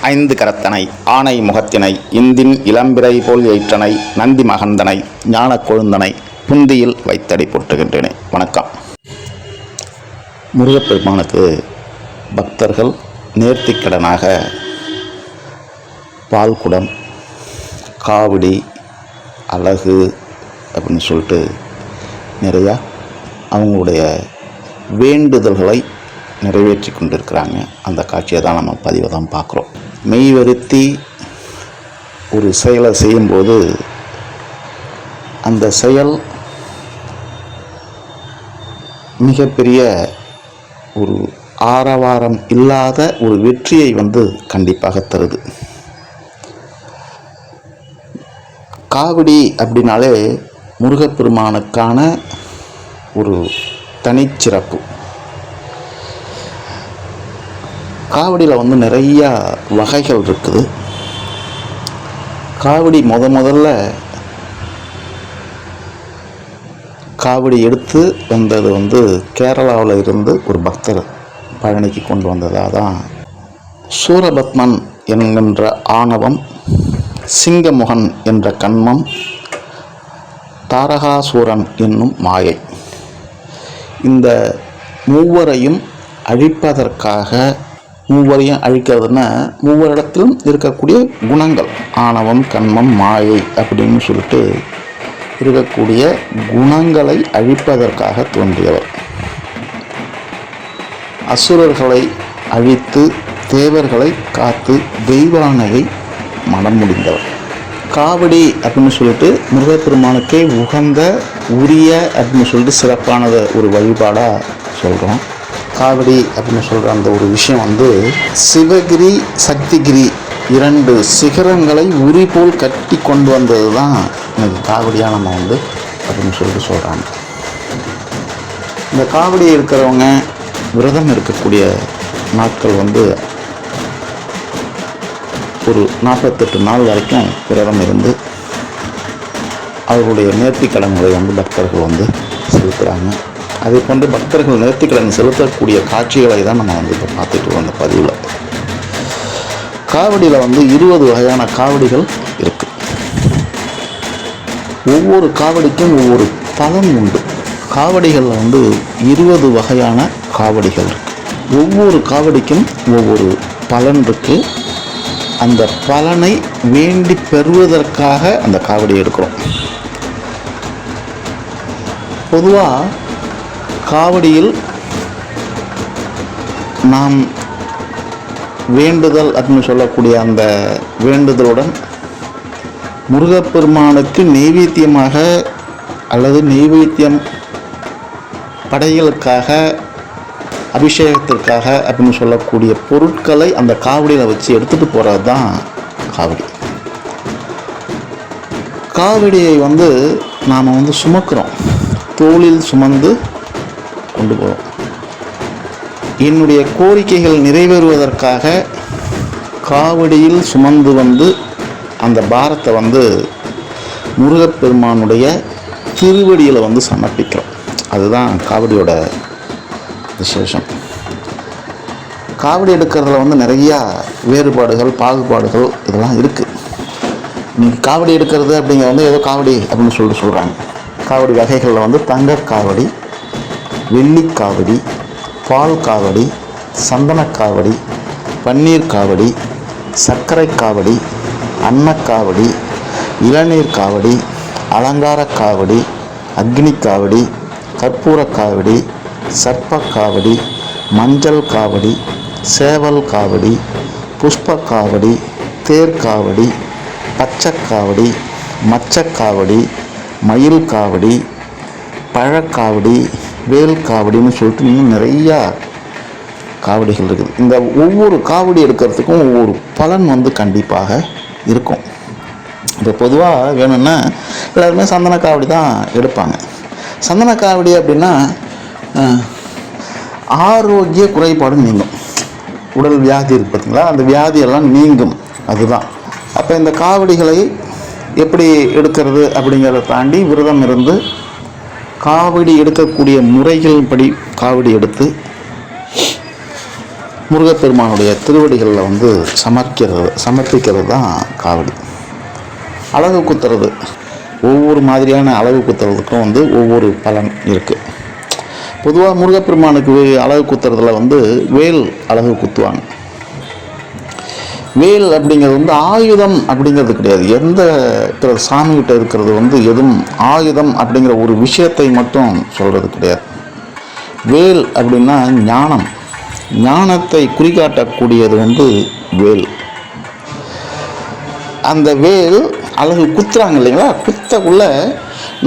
ஐந்து கரத்தனை ஆனை முகத்தினை இந்தின் இளம்பிறை போல் எயிற்றனை நந்தி மகந்தனை ஞானக் கொழுந்தனை புந்தியில் வைத்தடி போட்டுகின்றேனே. வணக்கம். முருகப்பெருமானுக்கு பக்தர்கள் நேர்த்திக்கடனாக பால்குடம் காவடி அழகு அப்படின்னு சொல்லிட்டு நிறையா அவங்களுடைய வேண்டுதல்களை நிறைவேற்றி கொண்டிருக்கிறாங்க. அந்த காட்சியை தான் நம்ம பதிவை தான் பார்க்குறோம். மெய் வருத்தி ஒரு செயலை செய்யும்போது அந்த செயல் மிகப்பெரிய ஒரு ஆரவாரம் இல்லாத ஒரு வெற்றியை வந்து கண்டிப்பாக தருது. காவடி அப்படின்னாலே முருகப்பெருமானுக்கான ஒரு தனிச்சிறப்பு. காவடியில் வந்து நிறையா வகைகள் இருக்குது. காவடி முத முதல்ல காவடி எடுத்து வந்தது வந்து கேரளாவில் இருந்து ஒரு பக்தர் பழனிக்கு கொண்டு வந்ததாக தான் சூரபத்மன் என்கின்ற ஆணவம் சிங்கமுகன் என்ற கண்மம் தாரகாசூரன் என்னும் மாயை. இந்த மூவரையும் அழிப்பதற்காக மூவரையும் அழிக்கிறதுனா மூவரிடத்திலும் இருக்கக்கூடிய குணங்கள். ஆணவம் கண்மம் மாயை அப்படின்னு சொல்லிட்டு இருக்கக்கூடிய குணங்களை அழிப்பதற்காக தோன்றியவர். அசுரர்களை அழித்து தேவர்களை காத்து தெய்வானையை மனம் முடிந்தவர். காவடி அப்படின்னு சொல்லிட்டு முருகப்பெருமானுக்கே உகந்த உரிய அப்படின்னு சொல்லிட்டு சிறப்பானது ஒரு வழிபாடாக சொல்கிறோம் காவடி அப்படின்னு சொல்கிற அந்த ஒரு விஷயம் வந்து சிவகிரி சக்திகிரி இரண்டு சிகரங்களை உரி போல் கட்டி கொண்டு வந்தது தான் எனக்கு காவடியாக நம்ம வந்து அப்படின்னு சொல்லிட்டு சொல்கிறாங்க இந்த காவடி இருக்கிறவங்க விரதம் இருக்கக்கூடிய நாட்கள் வந்து ஒரு நாற்பத்தெட்டு நாள் வரைக்கும் விரதம் இருந்து அவர்களுடைய நேர்த்திக்கடன்களை வந்து பக்தர்கள் வந்து செலுத்துகிறாங்க அதே போன்று பக்தர்கள் நேர்த்திக்கடன் செலுத்தக்கூடிய காட்சிகளை தான் நம்ம வந்து இப்போ பார்த்துட்டு வந்த பதிவில். காவடியில் வந்து இருபது வகையான காவடிகள் இருக்கு. ஒவ்வொரு காவடிக்கும் ஒவ்வொரு பலன் உண்டு. காவடிகளில் வந்து இருபது வகையான காவடிகள் இருக்கு. ஒவ்வொரு காவடிக்கும் ஒவ்வொரு பலன் இருக்கு. அந்த பலனை வேண்டி பெறுவதற்காக அந்த காவடி எடுக்கிறோம். பொதுவாக காவடியில் நாம் வேண்டுதல் அப்படின்னு சொல்லக்கூடிய அந்த வேண்டுதலுடன் முருகப்பெருமானுக்கு நெய்வேத்தியமாக அல்லது நெய்வேத்தியம் படைகளுக்காக அபிஷேகத்திற்காக அப்படின்னு சொல்லக்கூடிய பொருட்களை அந்த காவடியில் வச்சு எடுத்துகிட்டு போகிறது தான் காவடி. காவடியை வந்து நாம் வந்து சுமக்கிறோம். தோளில் சுமந்து கொண்டு போவோம் என்னுடைய கோரிக்கைகள் நிறைவேறுவதற்காக காவடியில் சுமந்து வந்து அந்த பாரத்தை வந்து முருகப்பெருமானுடைய திருவடியில் வந்து சமர்ப்பிக்கிறோம். அதுதான் காவடியோட விசேஷம். காவடி எடுக்கிறதுல வந்து நிறையா வேறுபாடுகள் பாகுபாடுகள் இதெல்லாம் இருக்குது நீங்கள் காவடி எடுக்கிறது அப்படிங்கிறது வந்து ஏதோ காவடி அப்படின்னு சொல்லிட்டு சொல்கிறாங்க காவடி வகைகளில் வந்து தங்க காவடி வெள்ளிக்காவடி பால் காவடி சந்தனக்காவடி பன்னீர் காவடி சர்க்கரை காவடி அன்னக்காவடி இளநீர் காவடி அலங்கார காவடி அக்னி காவடி கற்பூர காவடி சர்ப்ப காவடி மஞ்சள் காவடி சேவல் காவடி புஷ்ப காவடி தேர் காவடி பச்சைக்காவடி மச்சக்காவடி மயில் காவடி பழக்காவடி வேல் காவடின்னு சொல்லிட்டு இன்னும் நிறையா காவடிகள் இருக்குது. இந்த ஒவ்வொரு காவடி எடுக்கிறதுக்கும் ஒவ்வொரு பலன் வந்து கண்டிப்பாக இருக்கும். இப்போ பொதுவாக வேணும்னா எல்லாருமே சந்தன காவடி தான் எடுப்பாங்க. சந்தன காவடி அப்படின்னா ஆரோக்கிய குறைபாடு நீங்கும். உடல் வியாதி இருக்கு பார்த்தீங்களா? அந்த வியாதியெல்லாம் நீங்கும். அதுதான். அப்போ இந்த காவடிகளை எப்படி எடுக்கிறது அப்படிங்கிறத தாண்டி விரதம் இருந்து காவடி எடுக்கக்கூடிய முறைகள் படி காவடி எடுத்து முருகப்பெருமானுடைய திருவடிகளில் வந்து சமர்க்கிறது சமர்ப்பிக்கிறது தான் காவடி. அழகு குத்துறது. ஒவ்வொரு மாதிரியான அழகு குத்துறதுக்கும் வந்து ஒவ்வொரு பலன் இருக்குது பொதுவாக முருகப்பெருமானுக்கு அழகு குத்துறதுல வந்து வேல் அழகு குத்துவாங்க. வேல் அப்படிங்கிறது வந்து ஆயுதம் அப்படிங்கிறது கிடையாது. எந்த சாமிகிட்ட இருக்கிறது வந்து எதுவும் ஆயுதம் அப்படிங்கிற ஒரு விஷயத்தை மட்டும் சொல்கிறது கிடையாது. வேல் அப்படின்னா ஞானம். ஞானத்தை குறிகாட்டக்கூடியது வந்து வேல். அந்த வேல் அழகு குத்துறாங்க இல்லைங்களா? குத்தக்குள்ள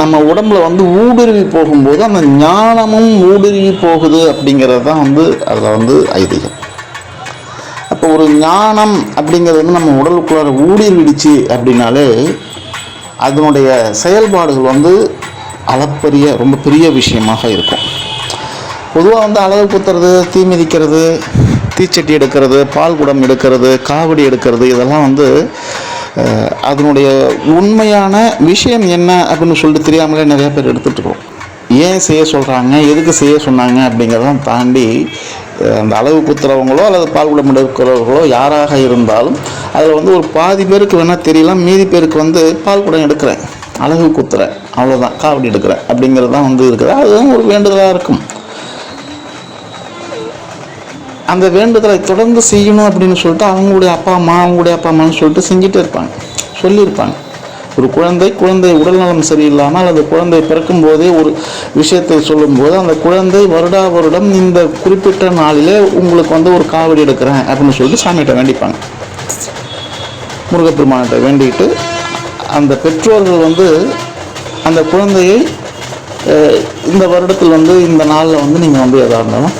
நம்ம உடம்புல வந்து ஊடுருவி போகும்போது அந்த ஞானமும் ஊடுருவி போகுது அப்படிங்கிறது தான் வந்து அதில் வந்து ஐதீகம். ஒரு ஞானம் அப்படிங்கிறது வந்து நம்ம உடலுக்குள்ளார ஊடுருவிடுச்சு அப்படின்னாலே அதனுடைய செயல்பாடுகள் வந்து அளப்பரிய ரொம்ப பெரிய விஷயமாக இருக்கும். பொதுவாக வந்து அளவு குத்துறது தீ மிதிக்கிறது தீச்சட்டி எடுக்கிறது பால் குடம் எடுக்கிறது காவடி எடுக்கிறது இதெல்லாம் வந்து அதனுடைய உண்மையான விஷயம் என்ன அப்படின்னு சொல்லிட்டு தெரியாமலே நிறைய பேர் எடுத்துகிட்டு இருக்கோம். ஏன் செய்ய சொல்கிறாங்க எதுக்கு செய்ய சொன்னாங்க அப்படிங்கிறதெல்லாம் தாண்டி அந்த அளவு குத்துறவங்களோ அல்லது பால் குடம் எடுக்கிறவர்களோ யாராக இருந்தாலும் அதில் வந்து ஒரு பாதி பேருக்கு வேணால் தெரியலாம். மீதி பேருக்கு வந்து பால் குடம் எடுக்கிறேன். அழகு குத்துறேன் அவ்வளோதான் காவடி எடுக்கிறேன் அப்படிங்கிறது தான் வந்து இருக்குது. அதுதான் ஒரு வேண்டுதலாக இருக்கும். அந்த வேண்டுதலை தொடர்ந்து செய்யணும் அப்படின்னு சொல்லிட்டு அவங்களுடைய அப்பா அம்மா அவங்களுடைய அப்பா அம்மான்னு சொல்லிட்டு செஞ்சுட்டு இருப்பாங்க. சொல்லியிருப்பாங்க. ஒரு குழந்தை குழந்தை உடல்நலம் சரியில்லாமல் அந்த குழந்தை பிறக்கும் போதே ஒரு விஷயத்தை சொல்லும்போது அந்த குழந்தை வருடா வருடம் இந்த குறிப்பிட்ட நாளிலே உங்களுக்கு வந்து ஒரு காவடி எடுக்கிறேன் அப்படின்னு சொல்லிட்டு சாமிகிட்ட வேண்டிப்பாங்க. முருகப்பெருமான்கிட்ட வேண்டிக்கிட்டு அந்த பெற்றோர்கள் வந்து அந்த குழந்தையை இந்த வருடத்தில் வந்து இந்த நாளில் வந்து நீங்கள் வந்து எதாக இருந்தாலும்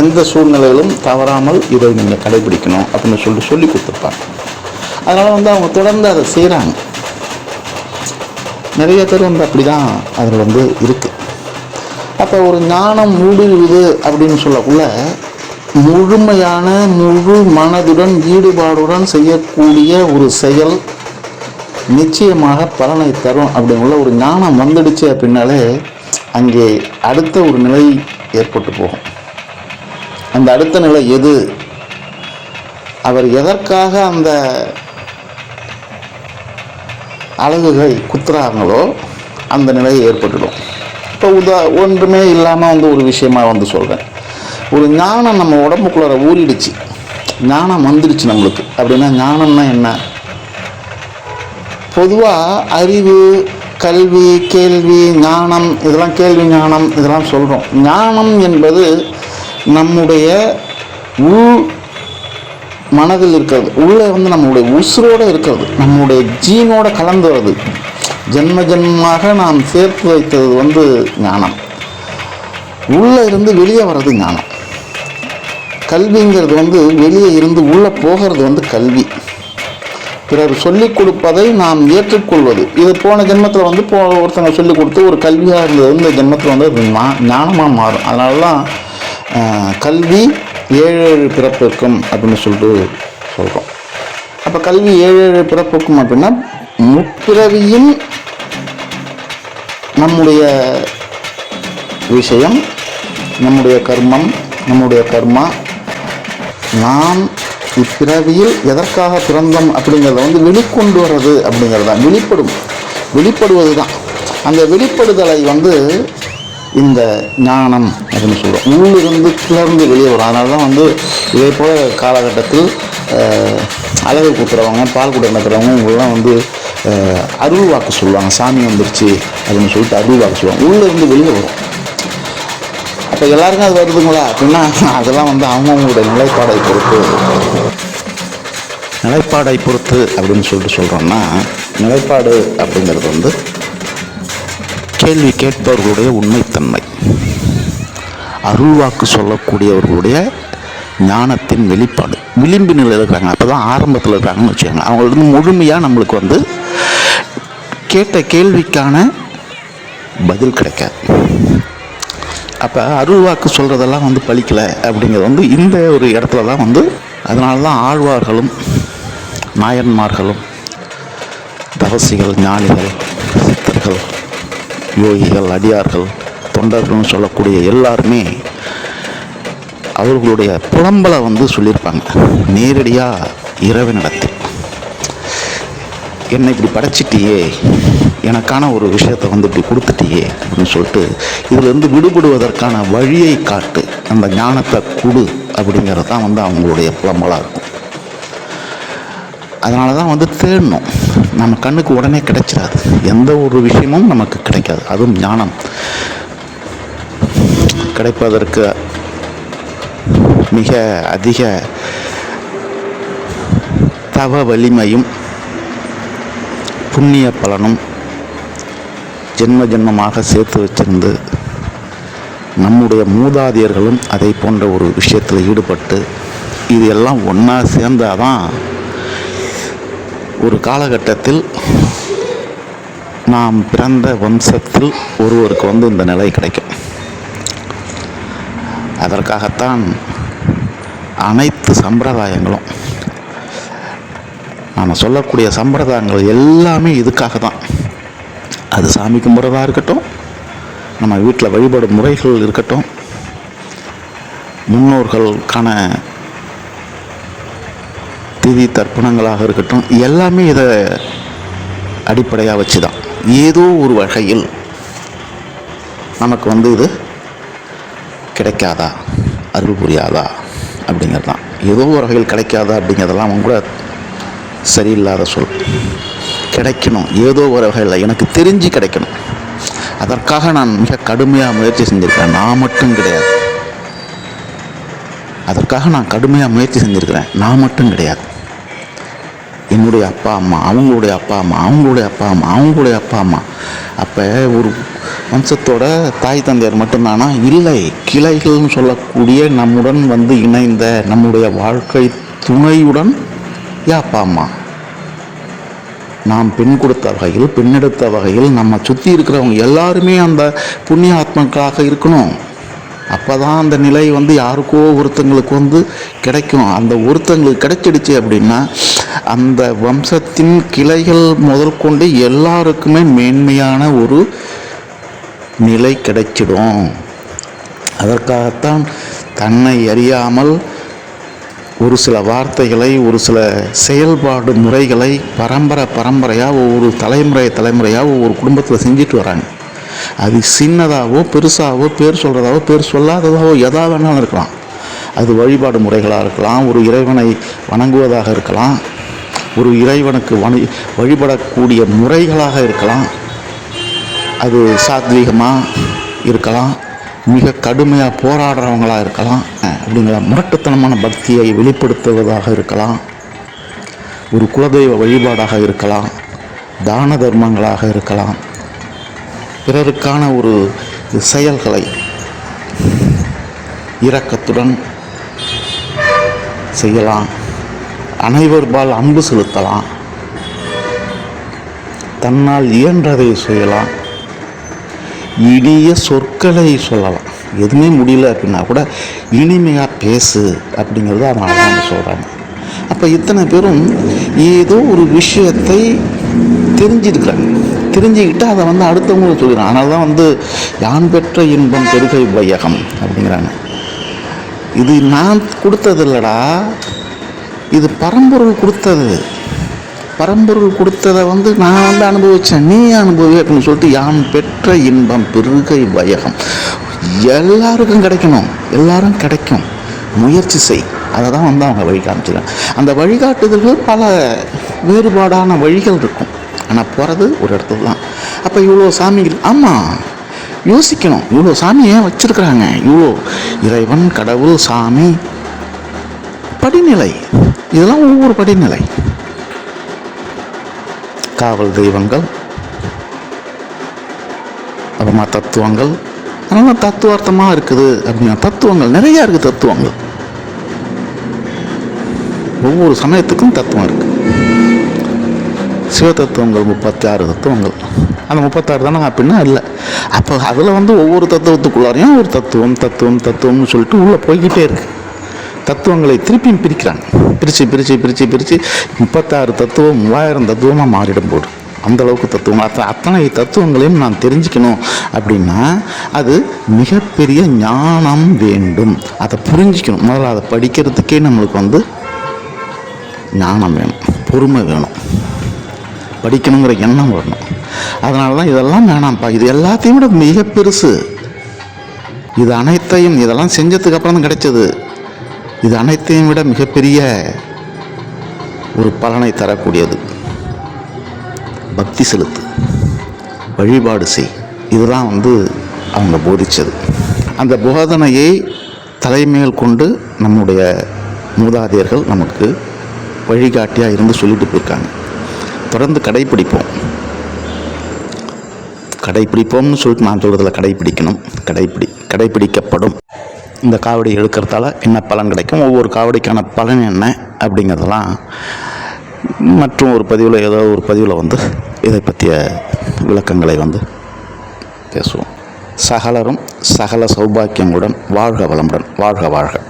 எந்த சூழ்நிலையிலும் தவறாமல் இதை நீங்கள் கடைபிடிக்கணும் அப்படின்னு சொல்லிட்டு சொல்லி கொடுத்துருப்பாங்க. அதனால் வந்து அவங்க தொடர்ந்து அதை செய்கிறாங்க நிறைய பேர் வந்து அப்படி தான் அதில் வந்து இருக்குது அப்போ ஒரு ஞானம் ஊடுருவுது அப்படின்னு சொல்லக்குள்ள முழுமையான முழு மனதுடன் ஈடுபாடுடன் செய்யக்கூடிய ஒரு செயல் நிச்சயமாக பலனை தரும் அப்படிங்குள்ள ஒரு ஞானம் வந்துடுச்சு அப்படின்னாலே அங்கே அடுத்த ஒரு நிலை ஏற்பட்டு போகும். அந்த அடுத்த நிலை எது? அவர் எதற்காக அந்த அழகுகளை குத்துறாங்களோ அந்த நிலை ஏற்பட்டுடும். இப்போ உதா ஒன்றுமே இல்லாமல் வந்து ஒரு விஷயமாக வந்து சொல்கிறேன் ஒரு ஞானம் நம்ம உடம்புக்குள்ளார ஊறிடுச்சு. ஞானம் வந்துடுச்சு நம்மளுக்கு. அப்படின்னா ஞானம்னா என்ன? பொதுவாக அறிவு கல்வி கேள்வி ஞானம் இதெல்லாம் கேள்வி ஞானம் இதெல்லாம் சொல்கிறோம் ஞானம் என்பது நம்முடைய உள் மனதில் இருக்கிறது. உள்ளே வந்து நம்மளுடைய உசுரோடு இருக்கிறது. நம்மளுடைய ஜீனோட கலந்து வருது. ஜென்ம ஜென்மமாக நாம் சேர்த்து வைத்தது வந்து ஞானம். உள்ளே இருந்து வெளியே வர்றது ஞானம். கல்விங்கிறது வந்து வெளியே இருந்து உள்ளே போகிறது வந்து கல்வி. பிறர் சொல்லிக் கொடுப்பதை நாம் ஏற்றுக்கொள்வது. இது போன ஜென்மத்தில் வந்து போ ஒருத்தங்க சொல்லிக் கொடுத்து ஒரு கல்வியாக இருந்தது. இந்த ஜென்மத்தில் வந்து அது ஞானமாக மாறும். அதனால தான் கல்வி ஏழு ஏழு பிறப்பிற்கும் அப்படின்னு சொல்லிட்டு சொல்கிறோம் அப்போ கல்வி ஏழு ஏழு பிறப்புக்கும் அப்படின்னா முப்பிறவியின் நம்முடைய விஷயம் நம்முடைய கர்மம் நம்முடைய கர்மா. நாம் இப்பிறவியில் எதற்காக பிறந்தோம் அப்படிங்கிறத வந்து வெளிக்கொண்டு வர்றது அப்படிங்கிறது தான் வெளிப்படும். வெளிப்படுவது தான் அந்த வெளிப்படுதலை வந்து இந்த ஞானம் அப்படின்னு சொல்கிறோம் உள்ளிருந்து கிளர்ந்து வெளியே வரும். அதனால தான் வந்து இதே போல் காலகட்டத்தில் அழகு கொடுத்துறவங்க பால் குடம் நடக்கிறவங்க இவங்கெல்லாம் வந்து அருள் வாக்கு சொல்லுவாங்க. சாமி வந்துருச்சு அப்படின்னு சொல்லிட்டு அருள் வாக்கு சொல்லுவாங்க. உள்ளிருந்து வெளியே வரும். அப்போ எல்லாருக்கும் அது வருதுங்களா? அப்படின்னா அதெல்லாம் வந்து அவங்கவுங்களுடைய நிலைப்பாடை பொறுத்து. நிலைப்பாடை பொறுத்து அப்படின்னு சொல்லிட்டு சொல்கிறோம்னா நிலைப்பாடு அப்படிங்கிறது வந்து கேள்வி கேட்பவர்களுடைய உண்மைத்தன்மை. அருள்வாக்கு சொல்லக்கூடியவர்களுடைய ஞானத்தின் வெளிப்பாடு. விளிம்பு நிலையில் இருக்கிறாங்க. அப்போ தான் ஆரம்பத்தில் இருக்காங்கன்னு வச்சுக்கோங்க. அவங்க வந்து முழுமையாக நம்மளுக்கு வந்து கேட்ட கேள்விக்கான பதில் கிடைக்காது. அப்போ அருள்வாக்கு சொல்கிறதெல்லாம் வந்து பழிக்கலை அப்படிங்கிறது வந்து இந்த ஒரு இடத்துல தான் வந்து அதனால தான் ஆழ்வார்களும் நாயன்மார்களும் தவசிகள் ஞானிகள் சித்தர்கள் யோகிகள் அடியார்கள் தொண்டர்கள்னு சொல்லக்கூடிய எல்லாருமே அவர்களுடைய புலம்பலை வந்து சொல்லியிருப்பாங்க. நேரடியாக இறைவனிடத்தில் என்னை இப்படி படைச்சிட்டியே? எனக்கான ஒரு விஷயத்தை வந்து இப்படி கொடுத்துட்டியே? அப்படின்னு சொல்லிட்டு இதிலிருந்து விடுபடுவதற்கான வழியை காட்டு. அந்த ஞானத்தை கொடு அப்படிங்கிறது தான் வந்து அவங்களுடைய புலம்பலாக இருக்கும். அதனால தான் வந்து தேடணும். நம்ம கண்ணுக்கு உடனே கிடைச்சிடாது எந்த ஒரு விஷயமும் நமக்கு கிடைக்காது. அதுவும் ஞானம். கிடைப்பதற்கு மிக அதிக தவ வலிமையும் புண்ணிய பலனும் ஜென்ம ஜென்மமாக சேர்த்து வச்சிருந்து நம்முடைய மூதாதையர்களும் அதை போன்ற ஒரு விஷயத்தில் ஈடுபட்டு இது எல்லாம் ஒன்றா சேர்ந்தாதான் ஒரு காலகட்டத்தில் நாம் பிறந்த வம்சத்தில் ஒருவருக்கு வந்து இந்த நிலை கிடைக்கும். அதற்காகத்தான் அனைத்து சம்பிரதாயங்களும் நாம் சொல்லக்கூடிய சம்பிரதாயங்கள் எல்லாமே இதுக்காக தான் அது சாமி கும்பிட்றதா இருக்கட்டும் நம்ம வீட்டில் வழிபடும் முறைகள் இருக்கட்டும் முன்னோர்களுக்கான திதி தர்ப்பணங்களாக இருக்கட்டும் எல்லாமே இதை அடிப்படையாக வச்சு தான் ஏதோ ஒரு வகையில் நமக்கு வந்து இது கிடைக்காதா? அருள் புரியாதா? அப்படிங்கிறது தான் ஏதோ ஒரு வகையில் கிடைக்காதா அப்படிங்கிறதெல்லாம் அவங்க கூட சரியில்லாத சொல். கிடைக்கணும். ஏதோ ஒரு வகையில் எனக்கு தெரிஞ்சு கிடைக்கணும். அதற்காக நான் மிக கடுமையாக முயற்சி செஞ்சுருக்கேன் நான் மட்டும் கிடையாது. அதற்காக நான் கடுமையாக முயற்சி செஞ்சுருக்கிறேன். நான் மட்டும் கிடையாது. என்னுடைய அப்பா அம்மா அவங்களுடைய அப்பா அம்மா அவங்களுடைய அப்பா அம்மா அவங்களுடைய அப்பா அம்மா. அப்போ ஒரு வம்சத்தோட தாய் தந்தையர் மட்டும்தானா? இல்லை. கிளைகள்னு சொல்லக்கூடிய நம்முடன் வந்து இணைந்த நம்முடைய வாழ்க்கை துணையுடன் ஏ அப்பா அம்மா. நாம் பெண் கொடுத்த வகையில் பெண்ணெடுத்த வகையில் நம்ம சுற்றி இருக்கிறவங்க எல்லாருமே அந்த புண்ணிய ஆத்மாக்களாக இருக்கணும். அப்போ தான் அந்த நிலை வந்து யாருக்கோ ஒருத்தங்களுக்கு வந்து கிடைக்கும். அந்த ஒருத்தங்களுக்கு கிடைச்சிடுச்சு அப்படின்னா அந்த வம்சத்தின் கிளைகள் முதல் கொண்டு எல்லாருக்குமே மேன்மையான ஒரு நிலை கிடைச்சிடும். அதற்காகத்தான் தன்னை அறியாமல் ஒரு சில வார்த்தைகளை ஒரு சில செயல்பாடு முறைகளை பரம்பரை பரம்பரையாக ஒவ்வொரு தலைமுறை தலைமுறையாக ஒவ்வொரு குடும்பத்தில் செஞ்சுட்டு வராங்க. அது சின்னதாகவோ பெருசாகவோ பேர் சொல்கிறதாவோ பேர் சொல்லாததாவோ எதா வேணாலும் இருக்கலாம். அது வழிபாடு முறைகளாக இருக்கலாம் ஒரு இறைவனை வணங்குவதாக இருக்கலாம் ஒரு இறைவனுக்கு வணி வழிபடக்கூடிய முறைகளாக இருக்கலாம். அது சாத்வீகமாக இருக்கலாம் மிக கடுமையாக போராடுறவங்களாக இருக்கலாம் அப்படிங்கிற முரட்டுத்தனமான பக்தியை வெளிப்படுத்துவதாக இருக்கலாம். ஒரு குலதெய்வ வழிபாடாக இருக்கலாம் தான தர்மங்களாக இருக்கலாம். பிறருக்கான ஒரு செயல்களை இரக்கத்துடன் செய்யலாம். அனைவர்பால் அன்பு செலுத்தலாம். தன்னால் இயன்றதை செய்யலாம். இனிய சொற்களை சொல்லலாம். எதுவுமே முடியல அப்படின்னா கூட இனிமையாக பேசு அப்படிங்கிறது அதனால தான் சொல்கிறாங்க அப்போ இத்தனை பேரும் ஏதோ ஒரு விஷயத்தை தெரிஞ்சிருக்கிறாங்க. தெரிஞ்சுக்கிட்டு அதை வந்து அடுத்தவங்களுக்கு சொல்லிடுறாங்க அதனால தான் வந்து யான் பெற்ற இன்பம் பெருகை வையகம் அப்படிங்கிறாங்க. இது நான் கொடுத்ததில்லடா இது பரம்பொருள் கொடுத்தது. பரம்பொருள் கொடுத்ததை வந்து நான் வந்து அனுபவித்தேன் நீ அனுபவி அப்படின்னு சொல்லிட்டு யான் பெற்ற இன்பம் பெருகை வையகம். எல்லாருக்கும் கிடைக்கணும். எல்லாரும் கிடைக்கும். முயற்சி செய். அதை தான் வந்து அவங்க வழி காமிச்சிருக்காங்க அந்த வழிகாட்டுதல்கள் பல வேறுபாடான வழிகள் இருக்கும். ஆனால் போகிறது ஒரு இடத்துல தான் அப்போ இவ்வளோ சாமிகள் ஆமாம் யோசிக்கணும். இவ்வளோ சாமி ஏன் வச்சுருக்குறாங்க? இவ்வளோ இறைவன் கடவுள் சாமி. படிநிலை. இதெல்லாம் ஒவ்வொரு படிநிலை. காவல் தெய்வங்கள் அப்புறமா தத்துவங்கள். அதனால தத்துவார்த்தமாக இருக்குது அப்படின்னா தத்துவங்கள் நிறையா இருக்குது தத்துவங்கள். ஒவ்வொரு சமயத்துக்கும் தத்துவம் இருக்குது சிவதத்துவங்கள் முப்பத்தி ஆறு தத்துவங்கள். அந்த முப்பத்தாறு தானே அப்படின்னா இல்லை. அப்போ அதில் வந்து ஒவ்வொரு தத்துவத்துக்குள்ளாரையும் ஒரு தத்துவம் தத்துவம் தத்துவம்னு சொல்லிட்டு உள்ளே போய்கிட்டே இருக்கு. தத்துவங்களை திருப்பியும் பிரிக்கிறாங்க. பிரித்து பிரித்து பிரித்து பிரித்து முப்பத்தாறு தத்துவம் மூவாயிரம் தத்துவமாக மாறிடும் போது. அந்தளவுக்கு தத்துவம். அத்த அத்தனை தத்துவங்களையும் நான் தெரிஞ்சுக்கணும் அப்படின்னா அது மிகப்பெரிய ஞானம் வேண்டும். அதை புரிஞ்சிக்கணும். முதல்ல அதை படிக்கிறதுக்கே நம்மளுக்கு வந்து ஞானம் வேணும். பொறுமை வேணும். படிக்கணுங்கிற எண்ணம் வரணும். அதனால தான் இதெல்லாம் வேணாம்ப்பா. இது எல்லாத்தையும் விட மிக பெருசு. இது அனைத்தையும் இதெல்லாம் செஞ்சதுக்கு அப்புறம் தான் கிடைச்சது. இது அனைத்தையும் விட மிகப்பெரிய ஒரு பலனை தரக்கூடியது. பக்தி செலுத்து. வழிபாடு செய். இதுதான் வந்து அவங்க போதித்தது அந்த போதனையை தலைமையில் கொண்டு நம்முடைய மூதாதையர்கள் நமக்கு வழிகாட்டியாக இருந்து சொல்லிட்டு போயிருக்காங்க. தொடர்ந்து கடைப்பிடிப்போம். கடைப்பிடிப்போம்னு சொல்லிட்டு நான் சொல்கிறதுல கடைப்பிடிக்கணும். கடைப்பிடி கடைப்பிடிக்கப்படும். இந்த காவடி எடுக்கிறதால என்ன பலன் கிடைக்கும்? ஒவ்வொரு காவடிக்கான பலன் என்ன அப்படிங்கிறதெல்லாம் மற்றும் ஒரு பதிவில் ஏதோ ஒரு பதிவில் வந்து இதை பற்றிய விளக்கங்களை வந்து பேசுவோம். சகலரும் சகல சௌபாக்கியங்களுடன் வாழ்க வளமுடன். வாழ்க வாழ்க.